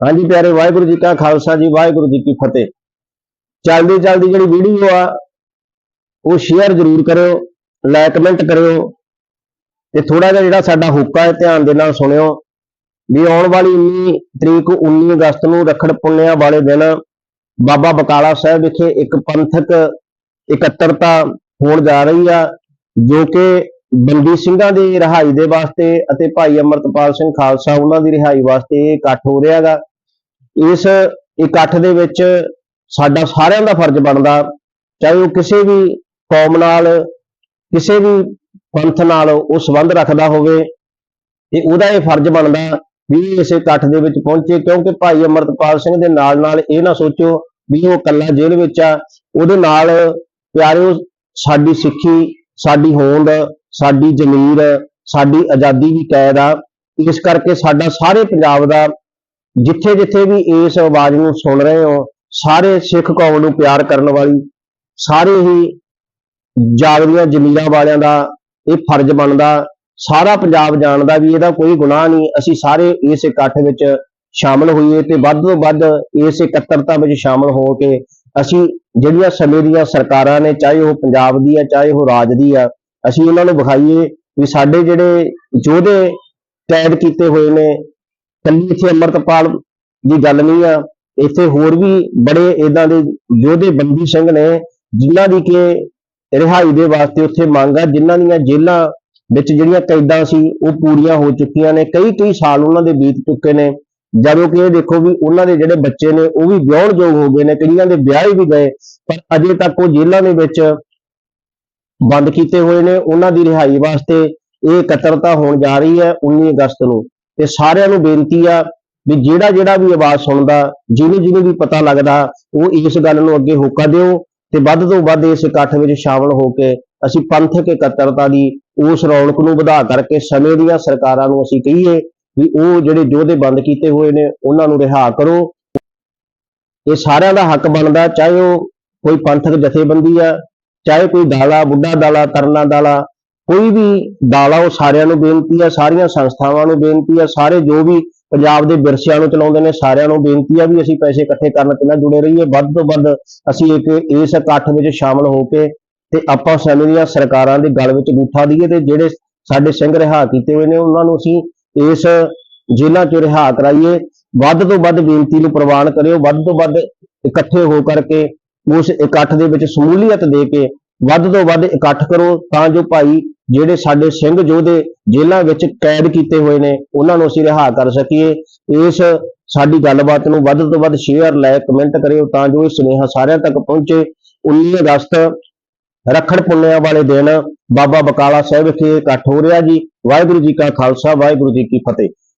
ਹਾਂਜੀ ਪਿਆਰੇ ਵਾਹਿਗੁਰੂ ਜੀ ਕਾ ਖਾਲਸਾ ਜੀ, ਵਾਹਿਗੁਰੂ ਜੀ ਕੀ ਫਤਿਹ। ਚੱਲਦੀ ਚੱਲਦੀ ਜਿਹੜੀ ਵੀਡੀਓ ਆ, ਉਹ ਸ਼ੇਅਰ ਜ਼ਰੂਰ ਕਰਿਓ ਲਾਈਕ ਕਮੈਂਟ ਕਰਿਓ ਤੇ ਥੋੜਾ ਜਿਹਾ ਜਿਹੜਾ ਸਾਡਾ ਹੁੱਕਾ ਹੈ, ਧਿਆਨ ਦੇ ਨਾਲ ਸੁਣਿਓ ਵੀ ਆਉਣ ਵਾਲੀ 19 ਤਰੀਕ 19 ਅਗਸਤ ਨੂੰ ਰੱਖੜ ਪੁੰਨਿਆ ਵਾਲੇ ਦਿਨ ਬਾਬਾ ਬਕਾਲਾ ਸਾਹਿਬ ਵਿਖੇ ਇੱਕ ਪੰਥਕ ਇਕੱਤਰਤਾ ਹੋਣ ਜਾ ਰਹੀ ਆ, ਜੋ ਕਿ ਬੰਦੀ ਸਿੰਘਾਂ ਦੀ ਰਿਹਾਈ ਦੇ ਵਾਸਤੇ ਅਤੇ ਭਾਈ ਅਮਰਤਪਾਲ ਸਿੰਘ ਖਾਲਸਾ ਉਹਨਾਂ ਦੀ ਰਿਹਾਈ ਵਾਸਤੇ ਇਹ ਇਕੱਠ ਹੋ ਰਿਹਾ ਗਾ ਇਸ ਇਕੱਠ ਦੇ ਵਿੱਚ ਸਾਡਾ ਸਾਰਿਆਂ ਦਾ ਫਰਜ਼ ਬਣਦਾ, ਚਾਹੇ ਉਹ ਕਿਸੇ ਵੀ ਕੌਮ ਨਾਲ, ਕਿਸੇ ਵੀ ਪੰਥ ਨਾਲ ਉਹ ਸੰਬੰਧ ਰੱਖਦਾ ਹੋਵੇ, ਤੇ ਉਹਦਾ ਇਹ ਫਰਜ਼ ਬਣਦਾ ਵੀ ਇਸ ਇਕੱਠ ਦੇ ਵਿੱਚ ਪਹੁੰਚੇ, ਕਿਉਂਕਿ ਭਾਈ ਅਮਰਤਪਾਲ ਸਿੰਘ ਦੇ ਨਾਲ ਨਾਲ ਇਹ ਨਾ ਸੋਚੋ ਵੀ ਉਹ ਇਕੱਲਾ ਜੇਲ੍ਹ ਵਿੱਚ ਆ, ਉਹਦੇ ਨਾਲ ਪਿਆਰਿਓ ਸਾਡੀ ਸਿੱਖੀ, ਸਾਡੀ ਹੋਂਦ ਸਾਡੀ ਜ਼ਮੀਰ, ਸਾਡੀ ਆਜ਼ਾਦੀ ਵੀ ਕੈਦ ਆ। ਇਸ ਕਰਕੇ ਸਾਡਾ ਸਾਰੇ ਪੰਜਾਬ ਦਾ ਜਿੱਥੇ ਜਿੱਥੇ ਵੀ ਇਸ ਆਵਾਜ਼ ਨੂੰ ਸੁਣ ਰਹੇ ਹੋ, ਸਾਰੇ ਸਿੱਖ ਕੌਮ ਨੂੰ ਪਿਆਰ ਕਰਨ ਵਾਲੀ, ਸਾਰੇ ਹੀ ਜਾਗਦੀਆਂ ਜ਼ਮੀਰਾਂ ਵਾਲਿਆਂ ਦਾ ਇਹ ਫਰਜ਼ ਬਣਦਾ। ਸਾਰਾ ਪੰਜਾਬ ਜਾਣਦਾ ਵੀ ਇਹਦਾ ਕੋਈ ਗੁਨਾਹ ਨਹੀਂ। ਅਸੀਂ ਸਾਰੇ ਇਸ ਇਕੱਠ ਵਿੱਚ ਸ਼ਾਮਲ ਹੋਈਏ ਤੇ ਵੱਧ ਤੋਂ ਵੱਧ ਇਸ ਇਕੱਤਰਤਾ ਵਿੱਚ ਸ਼ਾਮਲ ਹੋ ਕੇ ਅਸੀਂ ਜਿਹੜੀਆਂ ਸਮੇਂ ਦੀਆਂ ਸਰਕਾਰਾਂ ਨੇ, ਚਾਹੇ ਉਹ ਪੰਜਾਬ ਦੀ ਆ, ਚਾਹੇ ਉਹ ਰਾਜ ਦੀ ਆ ਅਸੀਂ ਉਹਨਾਂ ਨੂੰ ਵਿਖਾਈਏ ਵੀ ਸਾਡੇ ਜਿਹੜੇ ਯੋਧੇ ਕੈਦ ਕੀਤੇ ਹੋਏ ਨੇ, ਕੱਲੀ ਇੱਥੇ ਅੰਮ੍ਰਿਤਪਾਲ ਦੀ ਗੱਲ ਨਹੀਂ ਆ, ਇੱਥੇ ਹੋਰ ਵੀ ਬੜੇ ਇਦਾਂ ਦੇ ਯੋਧੇ ਬੰਦੀ ਸਿੰਘ ਨੇ ਜਿਨ੍ਹਾਂ ਦੀ ਕਿ ਰਿਹਾਈ ਦੇ ਵਾਸਤੇ ਉੱਥੇ ਮੰਗ ਆ, ਜਿਨ੍ਹਾਂ ਦੀਆਂ ਜੇਲ੍ਹਾਂ ਵਿੱਚ ਜਿਹੜੀਆਂ ਕੈਦਾਂ ਸੀ ਉਹ ਪੂਰੀਆਂ ਹੋ ਚੁੱਕੀਆਂ ਨੇ, ਕਈ ਕਈ ਸਾਲ ਉਹਨਾਂ ਦੇ ਬੀਤ ਚੁੱਕੇ ਨੇ। ਜਦੋਂ ਕਿ ਇਹ ਦੇਖੋ ਵੀ ਉਹਨਾਂ ਦੇ ਜਿਹੜੇ ਬੱਚੇ ਨੇ ਉਹ ਵੀ ਵਿਆਹਣਯੋਗ ਹੋ ਗਏ ਨੇ, ਕਈਆਂ ਦੇ ਵਿਆਹ ਹੀ ਵੀ ਗਏ, ਪਰ ਅਜੇ ਤੱਕ ਉਹ ਜੇਲ੍ਹਾਂ ਦੇ ਵਿੱਚ ਬੰਦ ਕੀਤੇ ਹੋਏ ਨੇ। ਉਹਨਾਂ ਦੀ ਰਿਹਾਈ ਵਾਸਤੇ ਇਹ ਇਕੱਤਰਤਾ ਹੋਣ ਜਾ ਰਹੀ ਹੈ 19 ਅਗਸਤ ਨੂੰ। ਤੇ ਸਾਰਿਆਂ ਨੂੰ ਬੇਨਤੀ ਆ ਵੀ ਜਿਹੜਾ ਜਿਹੜਾ ਵੀ ਆਵਾਜ਼ ਸੁਣਦਾ, ਜਿਹਨੂੰ ਜਿਹਨੂੰ ਵੀ ਪਤਾ ਲੱਗਦਾ, ਉਹ ਇਸ ਗੱਲ ਨੂੰ ਅੱਗੇ ਹੋਕਾ ਦਿਓ ਤੇ ਵੱਧ ਤੋਂ ਵੱਧ ਇਸ ਇਕੱਠ ਵਿੱਚ ਸ਼ਾਮਲ ਹੋ ਕੇ ਅਸੀਂ ਪੰਥਕ ਇਕੱਤਰਤਾ ਦੀ ਉਸ ਰੌਣਕ ਨੂੰ ਵਧਾ ਕਰਕੇ ਸਮੇਂ ਦੀਆਂ ਸਰਕਾਰਾਂ ਨੂੰ ਅਸੀਂ ਕਹੀਏ ਵੀ ਉਹ ਜਿਹੜੇ ਯੋਧੇ ਬੰਦ ਕੀਤੇ ਹੋਏ ਨੇ, ਉਹਨਾਂ ਨੂੰ ਰਿਹਾ ਕਰੋ। ਇਹ ਸਾਰਿਆਂ ਦਾ ਹੱਕ ਬਣਦਾ, ਚਾਹੇ ਉਹ ਕੋਈ ਪੰਥਕ ਜਥੇਬੰਦੀ ਆ ਚਾਹੇ ਕੋਈ ਦਾਲਾ, ਬੁੱਢਾ ਦਾਲਾ, ਤਰਨਾ ਦਾਲਾ, ਕੋਈ ਵੀ ਦਾਲਾ, ਉਹ ਸਾਰਿਆਂ ਨੂੰ ਬੇਨਤੀ ਆ, ਸਾਰੀਆਂ ਸੰਸਥਾਵਾਂ ਨੂੰ ਬੇਨਤੀ ਆ, ਸਾਰੇ ਜੋ ਵੀ ਪੰਜਾਬ ਦੇ ਵਿਰਸਿਆਂ ਨੂੰ ਚਲਾਉਂਦੇ ਨੇ, ਸਾਰਿਆਂ ਨੂੰ ਬੇਨਤੀ ਆ ਵੀ ਅਸੀਂ ਪੈਸੇ ਇਕੱਠੇ ਕਰਨ ਤੇ ਨਾ ਜੁੜੇ ਰਹੀਏ। ਵੱਧ ਤੋਂ ਵੱਧ ਅਸੀਂ ਇੱਕ ਇਸ ਇਕੱਠ ਵਿੱਚ ਸ਼ਾਮਲ ਹੋ ਕੇ ਤੇ ਆਪਾਂ ਸਮੇਂ ਦੀਆਂ ਸਰਕਾਰਾਂ ਦੇ ਗਲ ਵਿੱਚ ਗੂਠਾ ਦਈਏ ਤੇ ਜਿਹੜੇ ਸਾਡੇ ਸਿੰਘ ਰਿਹਾ ਕੀਤੇ ਹੋਏ ਨੇ, ਉਹਨਾਂ ਨੂੰ ਅਸੀਂ ਇਸ ਜੇਲ੍ਹਾਂ ਚੋਂ ਰਿਹਾ ਕਰਾਈਏ। ਵੱਧ ਤੋਂ ਵੱਧ ਬੇਨਤੀ ਨੂੰ ਪ੍ਰਵਾਨ ਕਰਿਓ। ਵੱਧ ਤੋਂ ਵੱਧ ਇਕੱਠੇ ਹੋ ਕਰਕੇ ਉਸ ਇਕੱਠ ਦੇ ਵਿੱਚ ਸ਼ਮੂਲੀਅਤ ਦੇ ਕੇ ਵੱਧ ਤੋਂ ਵੱਧ ਇਕੱਠ ਕਰੋ ਤਾਂ ਜੋ ਭਾਈ ਜਿਹੜੇ ਸਾਡੇ ਸਿੰਘ ਯੋਧੇ ਜੇਲ੍ਹਾਂ ਵਿੱਚ ਕੈਦ ਕੀਤੇ ਹੋਏ ਨੇ, ਉਹਨਾਂ ਨੂੰ ਅਸੀਂ ਰਿਹਾ ਕਰ ਸਕੀਏ। ਇਸ ਸਾਡੀ ਗੱਲਬਾਤ ਨੂੰ ਵੱਧ ਤੋਂ ਵੱਧ ਸ਼ੇਅਰ ਲਾਇਕ ਕਮੈਂਟ ਕਰਿਓ ਤਾਂ ਜੋ ਇਹ ਸੁਨੇਹਾ ਸਾਰਿਆਂ ਤੱਕ ਪਹੁੰਚੇ। 19 ਅਗਸਤ, ਰੱਖੜ ਪੁੰਨਿਆ ਵਾਲੇ ਦਿਨ, ਬਾਬਾ ਬਕਾਲਾ ਸਾਹਿਬ ਵਿਖੇ ਇਕੱਠ ਹੋ ਰਿਹਾ ਜੀ। ਵਾਹਿਗੁਰੂ ਜੀ ਕਾ ਖਾਲਸਾ, ਵਾਹਿਗੁਰੂ ਜੀ ਕੀ ਫਤਿਹ।